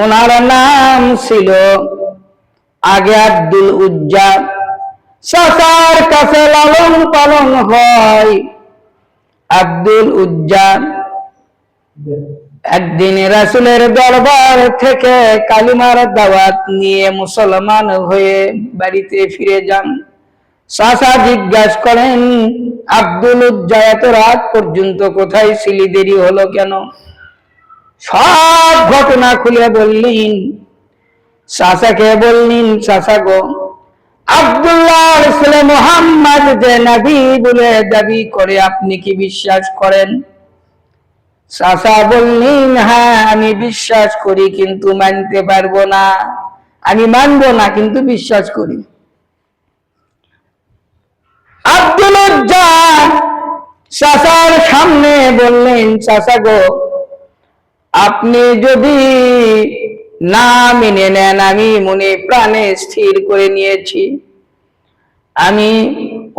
ওনার নাম ছিল আগে আব্দুল উজ্জা। চাচার কাছে লালন পালন হয় আব্দুল উজ্জা। একদিন রাসুলের দরবার থেকে কালিমার দাওয়াত নিয়ে মুসলমান হয়ে বাড়িতে ফিরে যান। চাচা জিজ্ঞাসা করেন, আব্দুল উজ্জা, এত রাত পর্যন্ত কোথায় ছিলি? দেরি হলো কেন? সব ঘটনা খুলে বললেন। চাচাকে বললেন, চাচা গো, আব্দুল্লাহ ছেলে মোহাম্মদ যে নবী বলে দাবি করে আপনি কি বিশ্বাস করেন? বললেন হ্যাঁ আমি বিশ্বাস করি, কিন্তু মানতে পারব না। আমি মানবো না, কিন্তু বিশ্বাস করি। আব্দুল চাচার সামনে বললেন, চাচা গো আপনি যদি না মেনে নেন, আমি মনে প্রাণে স্থির করে নিয়েছি। আমি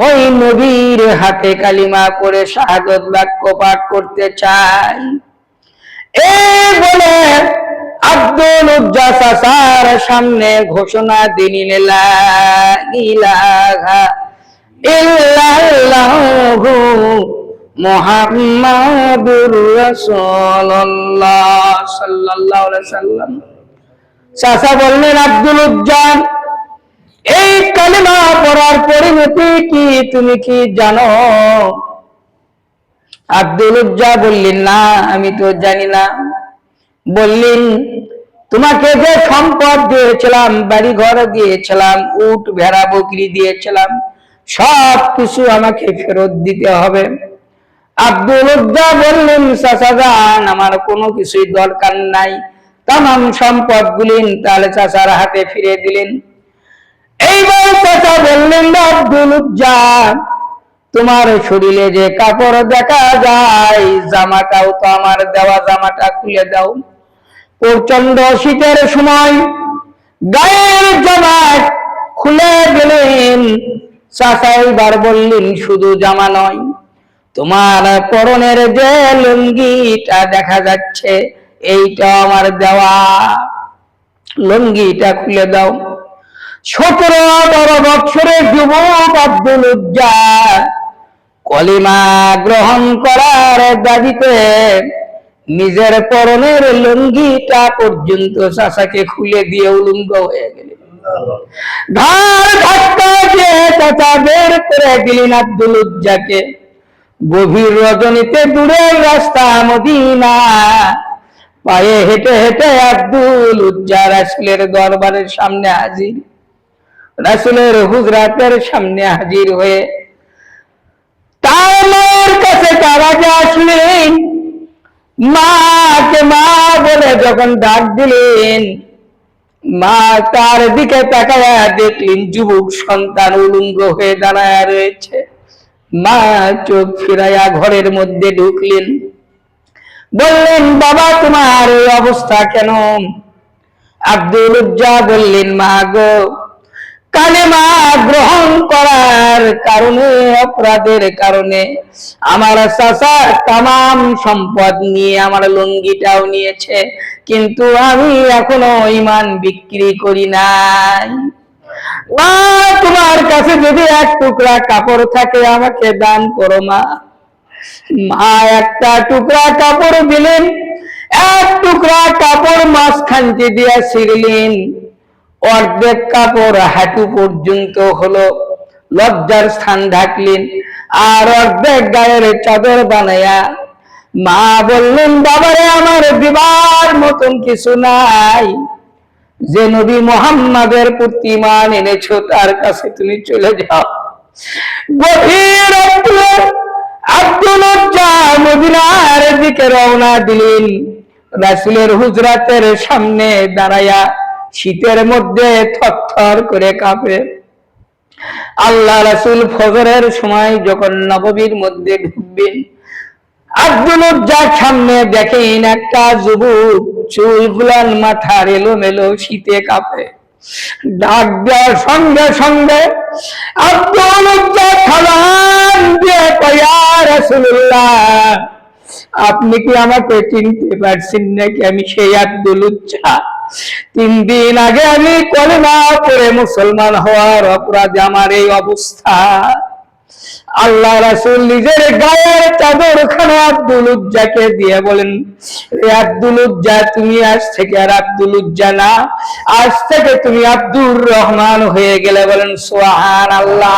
ওই নবীর হাতে কালিমা করে শাহাদত বাক্য পাঠ করতে চাই। এই বলে আব্দুল উজ্জা চাচার সামনে ঘোষণা দিলেন, লা ইলাহা মুহাম্মাদুর রাসূলুল্লাহ সাল্লাল্লাহু আলাইহি সাল্লাম। চাচা বললেন, আব্দুল উজ্জান, এই কালিমা পড়ার পরিণতি কি তুমি কি জানো? আব্দুল উজ্জা বললেন, না, আমি তো জানি না। বললেন, তোমাকে যে সম্পদ দিয়েছিলাম বাড়ি ঘর দিয়েছিলাম, উট, ভেড়া, বকরি দিয়েছিলাম সব কিছু আমাকে ফেরত দিতে হবে। আব্দুল উজ্জা বললেন চাচাজান আমার কোনো কিছুই দরকার নাই। তাম সম্পদ গুলিন তাহলে চাচার হাতে ফিরে দিলেন। এইবার চাচা বললেন, আব্দুল উজ্জা তোমার শরীরে যে কাপড় দেখা যায়, জামাটাও তো আমার দেওয়া জামাটা খুলে দাও। প্রচণ্ড শীতের সময় গায়ের জামা খুলে গেলেন। চাচা এবার বললেন, শুধু জামা নয় তোমার পরনের যে লুঙ্গিটা দেখা যাচ্ছে এইটা আমার দেওয়া। লুঙ্গিটা খুলে দাও। সতেরো আঠারো বছরের যুবক আব্দুল উজ্জা কলিমা গ্রহণ করার দাবিতে নিজের পরনের লুঙ্গিটা পর্যন্ত চাচাকে খুলে দিয়ে উলুঙ্গ হয়ে গেলেন ঘাড় ধাক্কা দিয়ে চাচা বের করে দিলেন আব্দুল উজ্জাকে গভীর রজনীতে দূরের রাস্তা মদিনা। পায়ে হেঁটে হেঁটে আব্দুল উজ্জা রাসুলের দরবারের সামনে হাজির। রাসুলের হুজরাতের সামনে হাজির হয়ে তার কাছে তারা যে আসলেন মাকে মা বলে যখন ডাক দিলেন, মা তার দিকে তাকায়া দেখলেন, যুবক সন্তান উলুঙ্গ হয়ে দাঁড়ায় রয়েছে। মা চোখ ফিরাইয়া ঘরের মধ্যে ঢুকলেন। বললেন, বাবা, তোমার এই অবস্থা কেন? আব্দুল উজ্জা বললেন, মা গো কালেমা গ্রহণ করার কারণে, অপরাধের কারণে আমার চাচা তাম সম্পদ নিয়ে আমার লুঙ্গিটাও নিয়েছে, কিন্তু আমি এখনও ইমান বিক্রি করি নাই। তোমার কাছে যদি এক টুকরা কাপড় থাকে, আমাকে দান করো মা। মা, একটা টুকরা কাপড় দিলেন, এক টুকরা কাপড় মাঝখানটি দিয়া ছিঁড়লেন। অর্ধেক কাপড় হাঁটু পর্যন্ত হলো, লজ্জার স্থান ঢাকলেন, আর অর্ধেক গায়ের চাদর বানায়া। মা বললেন, বাবারে, আমার দিবার মতন কিছু নাই। যে নবী মোহাম্মদের প্রতিমান এনেছো, তার কাছে তুমি চলে যাও। গভীর দিকে রওনা দিলেন। রাসুলের হুজরাতের সামনে শীতের মধ্যে থরথর করে কাঁপে। আল্লাহ রাসুল ফজরের সময় যখন নববীর মধ্যে ঢুকবেন আব্দুল সামনে দেখেন একটা যুবক চুল গুলান মাথার এলোমেলো শীতে ডাক দেওয়ার সঙ্গে সঙ্গে আপনি কি আমাকে চিনতে পারছেন নাকি? আমি সেই আব্দুল উজ্জা। তিন দিন আগে আমি কলেমা করে মুসলমান হওয়ার অপরাধে আমার এই অবস্থা। আল্লাহ রাসুল নিজের গায়ের চাদর ওখানে আব্দুল উজ্জাকে দিয়ে বলেন, "এ আব্দুল উজ্জা, তুমি আজ থেকে আর আব্দুল উজ্জা না। আজ থেকে তুমি আব্দুর রহমান হয়ে গেলে বলেন সোহান আল্লাহ